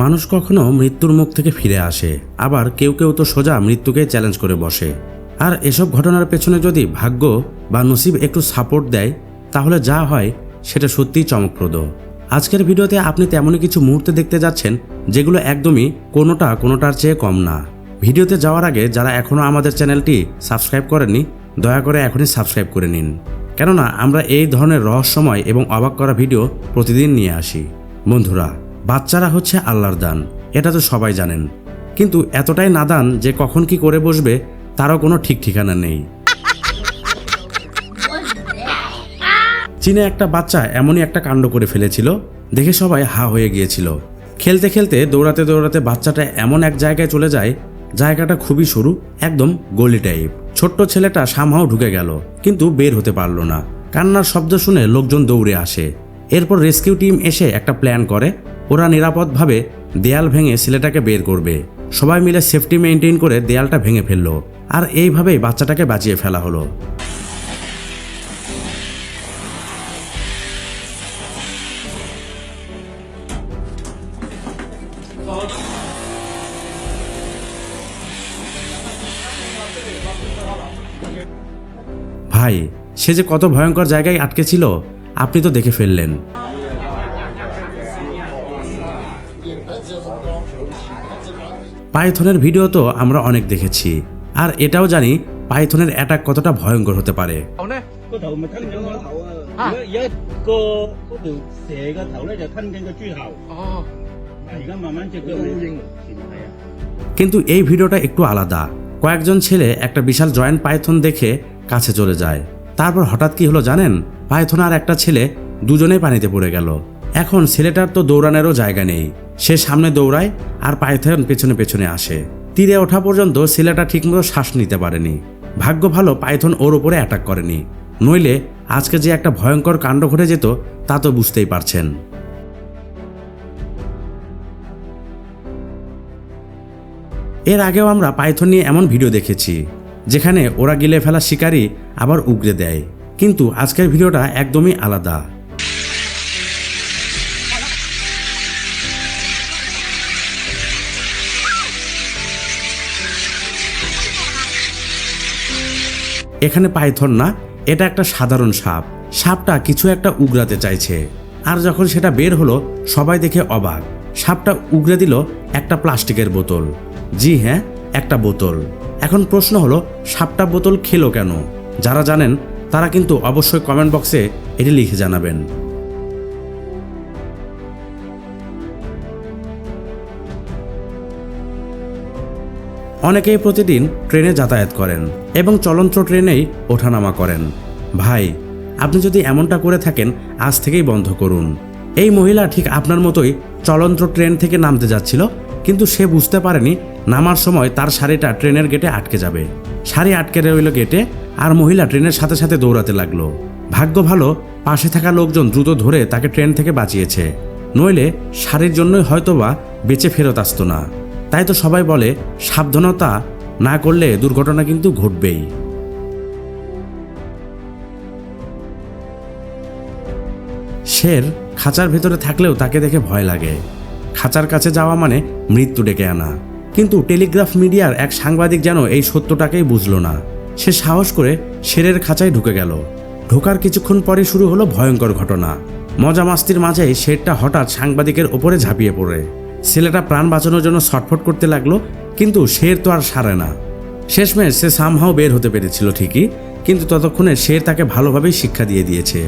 মানুষ কখনো মৃত্যুর মুখ থেকে ফিরে আসে, আবার কেউ কেউ তো সোজা মৃত্যুকে চ্যালেঞ্জ করে বসে। আর এসব ঘটনার পেছনে যদি ভাগ্য বা নসিব একটু সাপোর্ট দেয়, তাহলে যা হয় সেটা সত্যিই চমকপ্রদ। আজকের ভিডিওতে আপনি তেমনই কিছু মুহূর্তে দেখতে যাচ্ছেন, যেগুলো একদমই কোনোটা কোনোটার চেয়ে কম না। ভিডিওতে যাওয়ার আগে যারা এখনও আমাদের চ্যানেলটি সাবস্ক্রাইব করেননি, দয়া করে এখনই সাবস্ক্রাইব করে নিন। কেননা আমরা এই ধরনের রহস্যময় এবং অবাক করা ভিডিও প্রতিদিন নিয়ে আসি। বন্ধুরা বাচ্চারা হচ্ছে আল্লাহর দান, এটা তো সবাই জানেন। কিন্তু এতটাই নাদান যে কখন কি করে বসবে, তারও কোনো ঠিক ঠিকানা নেই। চীনে একটা বাচ্চা এমনই একটা কাণ্ড করে ফেলেছিল, দেখে সবাই হা হয়ে গিয়েছিল। খেলতে খেলতে, দৌড়াতে দৌড়াতে বাচ্চাটা এমন এক জায়গায় চলে যায়, জায়গাটা খুবই সরু, একদম গলি টাইপ ছোট্ট ছেলেটা সামহাও ঢুকে গেল, কিন্তু বের হতে পারল না। কান্নার শব্দ শুনে লোকজন দৌড়ে আসে। এরপর রেস্কিউ টিম এসে একটা প্ল্যান করে ওরা নিরাপদভাবে দেয়াল ভেঙে ছেলেটাকে বের করবে। সবাই মিলে সেফটি মেনটেন করে দেয়ালটা ভেঙে ফেলল। আর এইভাবেই বাচ্চাটাকে বাঁচিয়ে ফেলা হলো। ভাই, সে যে কত ভয়ঙ্কর জায়গায় আটকে ছিল, আপনি তো দেখে ফেললেন। পাইথনের ভিডিও তো আমরা অনেক দেখেছি। আর এটাও জানি পাইথনের অ্যাটাক কতটা ভয়ঙ্কর হতে পারে। হ্যাঁ। কিন্তু এই ভিডিওটা একটু আলাদা। কয়েকজন ছেলে একটা বিশাল জয়েন্ট পাইথন দেখে কাছে চলে যায়। তারপর হঠাৎ কি হলো জানেন? পাইথন আর একটা ছেলে দুজনেই পানিতে পড়ে গেল। এখন ছেলেটার তো দৌড়ানোরও জায়গা নেই। সে সামনে দৌড়ায় আর পাইথন পেছনে পেছনে আসে। তীরে ওঠা পর্যন্ত ছেলেটা ঠিকমতো শ্বাস নিতে পারেনি। ভাগ্য ভালো পাইথন ওর উপরে অ্যাটাক করেনি। নইলে আজকে যে একটা ভয়ঙ্কর কাণ্ড ঘটে যেত, তা তো বুঝতেই পারছেন। এর আগেও আমরা পাইথন নিয়ে এমন ভিডিও দেখেছি, যেখানে ওরা গিলে ফেলা শিকারী আবার উগরে দেয়। কিন্তু আজকের ভিডিওটা একদমই আলাদা। এখানে পাইথন না, এটা একটা সাধারণ সাপ। সাপটা কিছু একটা উগড়াতে চাইছে। আর যখন সেটা বের হলো, সবাই দেখে অবাক। সাপটা উগড়ে দিল একটা প্লাস্টিকের বোতল। জি হ্যাঁ একটা বোতল। এখন প্রশ্ন হলো, সাপটা বোতল খেলো কেন? যারা জানেন, তারা কিন্তু অবশ্যই কমেন্ট বক্সে এটি লিখে জানাবেন। অনেকেই প্রতিদিন ট্রেনে যাতায়াত করেন এবং চলন্ত ট্রেনেই ওঠানামা করেন। ভাই, আপনি যদি এমনটা করে থাকেন, আজ থেকেই বন্ধ করুন। এই মহিলা ঠিক আপনার মতোই চলন্ত ট্রেন থেকে নামতে যাচ্ছিল, কিন্তু সে বুঝতে পারেনি নামার সময় তার শাড়িটা ট্রেনের গেটে আটকে যাবে। শাড়ি আটকে রইল গেটে আর মহিলা ট্রেনের সাথে সাথে দৌড়াতে লাগল। ভাগ্য ভালো, পাশে থাকা লোকজন দ্রুত ধরে তাকে ট্রেন থেকে বাঁচিয়েছে। নইলে শাড়ির জন্যই হয়তোবা বেঁচে ফেরত আসতো না। তাই তো সবাই বলে, সাবধানতা না করলে দুর্ঘটনা কিন্তু ঘটবেই। শের খাঁচার ভেতরে থাকলেও তাকে দেখে ভয় লাগে। খাঁচার কাছে যাওয়া মানে মৃত্যু ডেকে আনা। কিন্তু টেলিগ্রাফ মিডিয়ার এক সাংবাদিক যেন এই সত্যটাকেই বুঝলো না। সে সাহস করে শেরের খাঁচায় ঢুকে গেল। ঢোকার কিছুক্ষণ পরে শুরু হলো ভয়ঙ্কর ঘটনা। মজা মাস্তির মাঝেই শেরটা হঠাৎ সাংবাদিকের ওপরে ঝাঁপিয়ে পড়ে। ছেলেটা প্রাণ বাঁচানোর জন্য ছটফট করতে লাগল, কিন্তু শের তো আর সারে না। শেষমেশ সে সামহাও বের হতে পেরেছিল ঠিকই, কিন্তু ততক্ষণে শের তাকে ভালোভাবেই শিক্ষা দিয়ে দিয়েছে।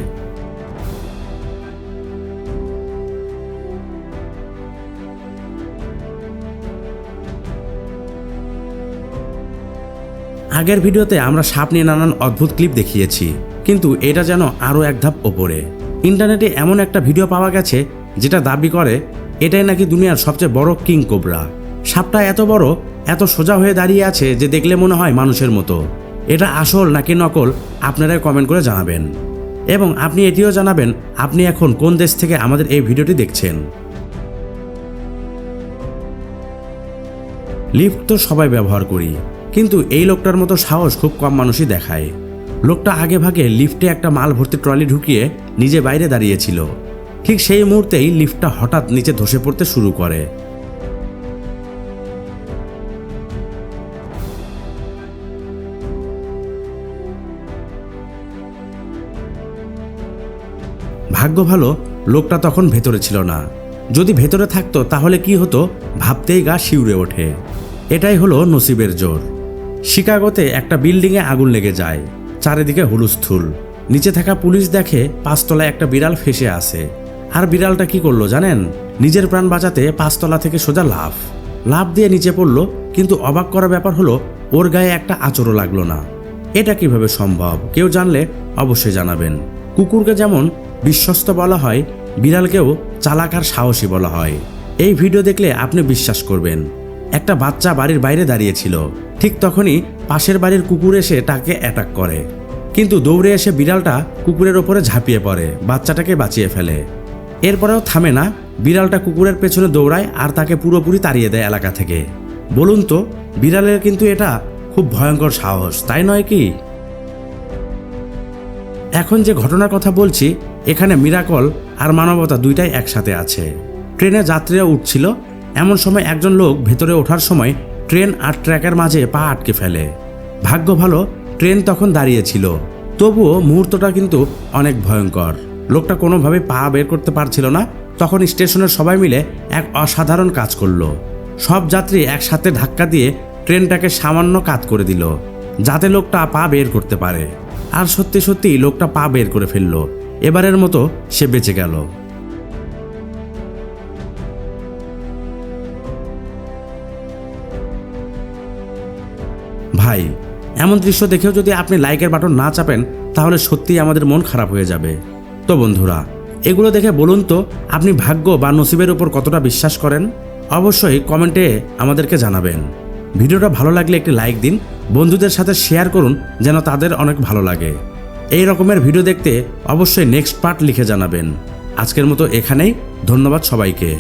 আগের ভিডিওতে আমরা সাপ নিয়ে নানান অদ্ভুত ক্লিপ দেখিয়েছি, কিন্তু এটা যেন আরও এক ধাপ ওপরে। ইন্টারনেটে এমন একটা ভিডিও পাওয়া গেছে, যেটা দাবি করে এটাই নাকি দুনিয়ার সবচেয়ে বড় কিং কোবরা। সাপটা এত বড়, এত সোজা হয়ে দাঁড়িয়ে আছে যে দেখলে মনে হয় মানুষের মতো। এটা আসল নাকি নকল, আপনারাই কমেন্ট করে জানাবেন। এবং আপনি এটিও জানাবেন, আপনি এখন কোন দেশ থেকে আমাদের এই ভিডিওটি দেখছেন। লিফট তো সবাই ব্যবহার করি, কিন্তু এই লোকটার মতো সাহস খুব কম মানুষই দেখায়। লোকটা আগে ভাগে লিফটে একটা মাল ভর্তি ট্রলি ঢুকিয়ে নিজে বাইরে দাঁড়িয়েছিল। ঠিক সেই মুহূর্তেই লিফটটা হঠাৎ নিচে ধসে পড়তে শুরু করে। ভাগ্য ভালো, লোকটা তখন ভেতরে ছিল না। যদি ভেতরে থাকতো, তাহলে কি হতো? ভাবতেই গা শিউরে ওঠে। এটাই হলো নসিবের জোর। শিকাগোতে একটা বিল্ডিংয়ে আগুন লেগে যায়। চারিদিকে হুলুস্থুল। নিচে থাকা পুলিশ দেখে পাঁচতলায় একটা বিড়াল ফেসে আছে। আর বিড়ালটা কি করল জানেন? নিজের প্রাণ বাঁচাতে পাঁচতলা থেকে সোজা লাফ। লাফ দিয়ে নিচে পড়ল, কিন্তু অবাক করা ব্যাপার হলো, ওর গায়ে একটা আচরও লাগল না। এটা কীভাবে সম্ভব? কেউ জানলে অবশ্যই জানাবেন। কুকুরকে যেমন বিশ্বস্ত বলা হয়, বিড়ালকেও চালাক আর সাহসী বলা হয়। এই ভিডিও দেখলে আপনি বিশ্বাস করবেন। একটা বাচ্চা বাড়ির বাইরে দাঁড়িয়েছিল। ঠিক তখনই পাশের বাড়ির কুকুর এসে তাকে অ্যাটাক করে। কিন্তু দৌড়ে এসে বিড়ালটা কুকুরের ওপরে ঝাঁপিয়ে পড়ে, বাচ্চাটাকে বাঁচিয়ে ফেলে। এরপরেও থামে না, বিড়ালটা কুকুরের পেছনে দৌড়ায় আর তাকে পুরোপুরি তাড়িয়ে দেয় এলাকা থেকে। বলুন তো, বিড়ালের কিন্তু এটা খুব ভয়ঙ্কর সাহস, তাই নয় কি? এখন যে ঘটনার কথা বলছি, এখানে মিরাকল আর মানবতা দুইটাই একসাথে আছে। ট্রেনে যাত্রীরা উঠছিল, এমন সময় একজন লোক ভেতরে ওঠার সময় ট্রেন আর ট্র্যাকের মাঝে পা আটকে ফেলে। ভাগ্য ভালো, ট্রেন তখন দাঁড়িয়েছিল তবুও মুহূর্তটা কিন্তু অনেক ভয়ঙ্কর। লোকটা কোনোভাবে পা বের করতে পারছিল না। তখন স্টেশনের সবাই মিলে এক অসাধারণ কাজ করল। সব যাত্রী একসাথে ধাক্কা দিয়ে ট্রেনটাকে সামান্য কাত করে দিল, যাতে লোকটা পা বের করতে পারে। আর সত্যি সত্যি লোকটা পা বের করে ফেলল। এবারের মতো সে বেঁচে গেল। ভাই, এমন দৃশ্য দেখেও যদি আপনি লাইকের বাটন না চাপেন, তাহলে সত্যিই আমাদের মন খারাপ হয়ে যাবে। তো বন্ধুরা, এগুলো দেখে বলুন তো, আপনি ভাগ্য বা নসিবের উপর কতটা বিশ্বাস করেন? অবশ্যই কমেন্টে আমাদেরকে জানাবেন। ভিডিওটা ভালো লাগলে একটি লাইক দিন, বন্ধুদের সাথে শেয়ার করুন যেন তাদের অনেক ভালো লাগে। এই রকমের ভিডিও দেখতে অবশ্যই নেক্সট পার্ট লিখে জানাবেন। আজকের মতো এখানেই, ধন্যবাদ সবাইকে।